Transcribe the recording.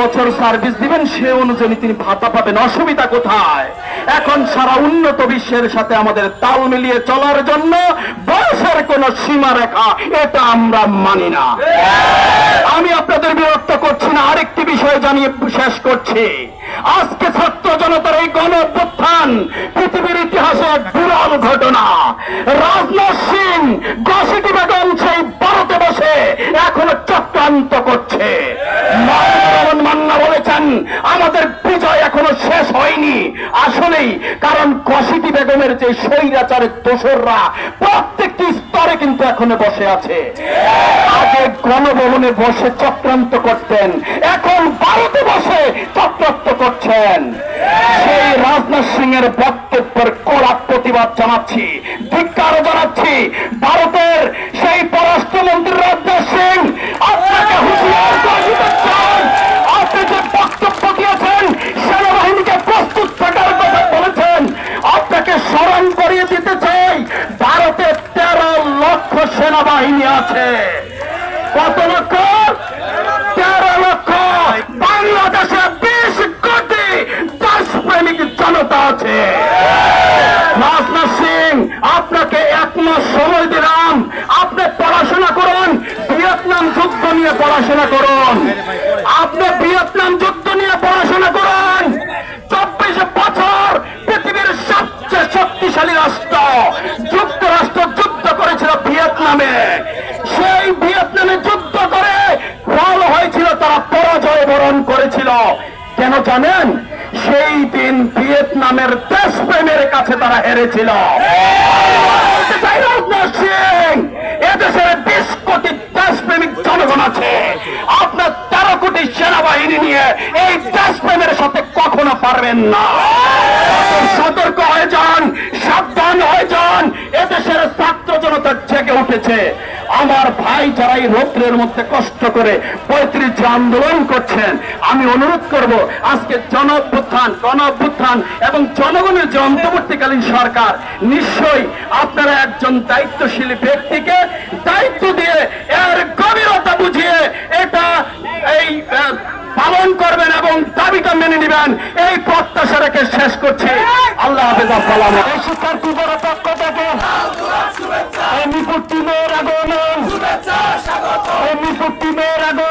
বছর সার্ভিস দিবেন, সে অনুযায়ী তিনি ভাতা পাবেন। অসুবিধা কোথায়? এখন সারা উন্নত বিশ্বের সাথে আমাদের তাল মিলিয়ে চলার জন্য বয়সের কোন সীমা রেখা এটা আমরা মানি না। আমি আপনাদের বিরক্ত করছি না, আরেকটি বিষয় জানিয়ে শেষ করছি। আজকে ছাত্র জনতার এই গণ পৃথিবীর ইতিহাসে এক বিরল ঘটনা। রাজনাথ সিং গসিটি বেগম সেই ভারতে বসে এখনও চক্রান্ত করছে মহান মান্না বলেছেন আমাদের বিজয় এখনও শেষ হয়নি। আসলেই, কারণ কসিটি বেগমের যে স্বৈরাচারের দোসররা প্রত্যেকটি স্তরে কিন্তু এখনও বসে আছে। আগে গণভবনে বসে চক্রান্ত করতেন, এখন বাড়িতে বসে চক্রান্ত করছেন। সেই রাজনাথ সিং এর বক্তব্যের কড়া প্রতিবাদ জানাচ্ছি, ধিক্কার জানাচ্ছি সেনাবাহিনী আছে। কত লক্ষ? তেরো লক্ষ। বাংলাদেশে বিশ কোটি দেশপ্রেমিক জনতা আছে। রাজনাথ সিং, আপনাকে এক মাস সময় দিলাম। আপনি পড়াশোনা করুন, ভিয়েতনাম যুদ্ধ নিয়ে পড়াশোনা করুন। করেছিল। কেন জানেন? সেই দিন ভিয়েতনামের দেশপ্রেমের কাছে তারা হেরেছিল। কোটি নিয়ে এই সাথে কখনো পারবেন না। সতর্ক হয়ে যান, সাবধান হয়ে যান। এদেশের ছাত্র জনতা জেগে উঠেছে। আমার ভাই যারা এই রৌদ্রের মধ্যে কষ্ট করে পঁয়ত্রিশ আন্দোলন করছেন, আমি অনুরোধ করব, আজকে জন অভ্যুত্থান গণ অভ্যুত্থান এবং জনগণের যে অন্তর্বর্তীকালীন সরকার, নিশ্চয়ই আপনারা একজন দায়িত্বশীল ব্যক্তিকে দায়িত্ব দিয়ে এর গভীরতা বুঝিয়ে এটা এই পালন করবেন এবং দাবিটা মেনে নেবেন। এই প্রত্যাশা রেখে শেষ করছি। আল্লাহ হাফেজ, আসসালাম এই টিমের আগমন মিপুর টিমের আগমন।